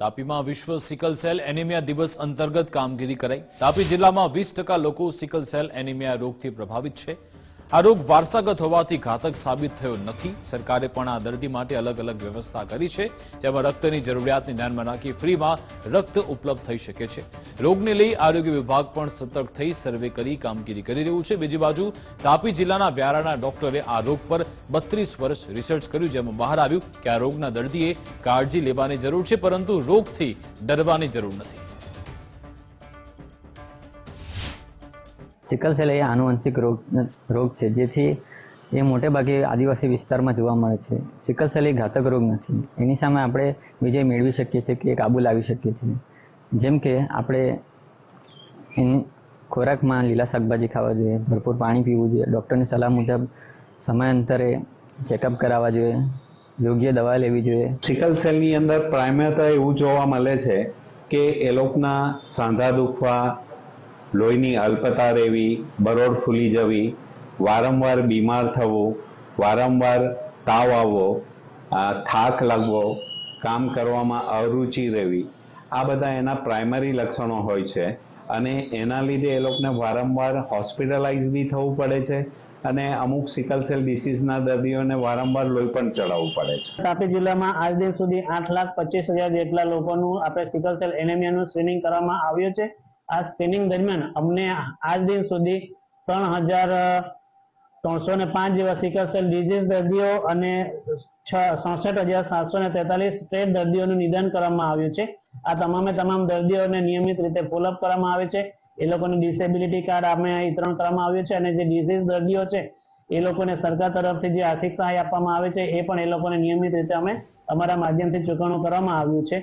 તાપીમાં વિશ્વ sickle cell anaemia દિવસ અંતર્ગત કામગીરી કરાઈ. તાપી જિલ્લામાં વીસ ટકા લોકો સિકલ સેલ એનિમિયા રોગથી પ્રભાવિત છે. આ રોગ વારસાગત હોવાથી ઘાતક સાબિત થયો નથી. સરકારે પણ આ દર્દી માટે અલગ અલગ વ્યવસ્થા કરી છે, જેમાં રક્તની જરૂરિયાતને ધ્યાનમાં રાખી ફ્રીમાં રક્ત ઉપલબ્ધ થઈ શકે છે. રોગને લઈ આરોગ્ય વિભાગ પણ સતર્ક થઈ સર્વે કરી કામગીરી કરી રહ્યું છે. બીજી બાજુ, તાપી જિલ્લાના વ્યારાના ડોક્ટરે આ રોગ પર બત્રીસ વર્ષ રિસર્ચ કર્યું, જેમાં બહાર આવ્યું કે આ રોગના દર્દીએ કાળજી લેવાની જરૂર છે, પરંતુ રોગથી ડરવાની જરૂર નથી. સિકલ સેલ એ આનુવંશિક રોગ રોગ છે, જેથી એ મોટે ભાગે આદિવાસી વિસ્તારમાં જોવા મળે છે. સિકલ સેલ એ ઘાતક રોગ નથી. એની સામે આપણે વિજય મેળવી શકીએ છીએ કે કાબુ લાવી શકીએ છીએ. જેમ કે આપણે એની ખોરાકમાં લીલા શાકભાજી ખાવા જોઈએ, ભરપૂર પાણી પીવું જોઈએ. ડૉક્ટરની સલાહ મુજબ સમયાંતરે ચેકઅપ કરાવવા જોઈએ, યોગ્ય દવા લેવી જોઈએ. સિકલ સેલની અંદર પ્રાઇમર એવું જોવા મળે છે કે એ લોકોના સાંધા દુખવા લોહીની અલ્પતા રહેવી બરોડ ફૂલી જવી, વારંવાર બીમાર થવું, વારંવાર તાવ આવવો થાક લાગવો, કામ કરવામાં અરુચિ રહેવી, આ બધા એના પ્રાઇમરી લક્ષણો હોય છે. અને એના લીધે એ લોકોને વારંવાર હોસ્પિટલાઇઝ બી થવું પડે છે અને અમુક સિકલ સેલ ડિસીઝના દર્દીઓને વારંવાર લોહી પણ ચડાવવું પડે છે. તાપી જિલ્લામાં આજ દિન સુધી આઠ લાખ પચીસ હજાર જેટલા લોકોનું આપણે સિકલ સેલ એનેમિયાનું સ્ક્રીનિંગ કરવામાં આવ્યું છે. આ સ્ક્રીનિંગ દરમિયાન અમને આજ દિન સુધી ત્રણ હજાર ત્રણસો ને પાંચ જેવા સિકલ સેલ ડિઝીઝ દર્દીઓ અને સડસઠ હજાર સાતસો ને તેતાલીસ સ્ટ્રેટ દર્દીઓનું નિદાન કરવામાં આવ્યું છે. આ તમામે તમામ દર્દીઓને નિયમિત રીતે ફોલોઅપ કરવામાં આવે છે. એ લોકોને ડિસેબિલિટી કાર્ડ અમે વિતરણ કરવામાં આવ્યું છે અને જે ડિઝીઝ દર્દીઓ છે, એ લોકોને સરકાર તરફથી જે આર્થિક સહાય આપવામાં આવે છે, એ પણ એ લોકોને નિયમિત રીતે અમે અમારા માધ્યમથી ચૂકવણું કરવામાં આવ્યું છે.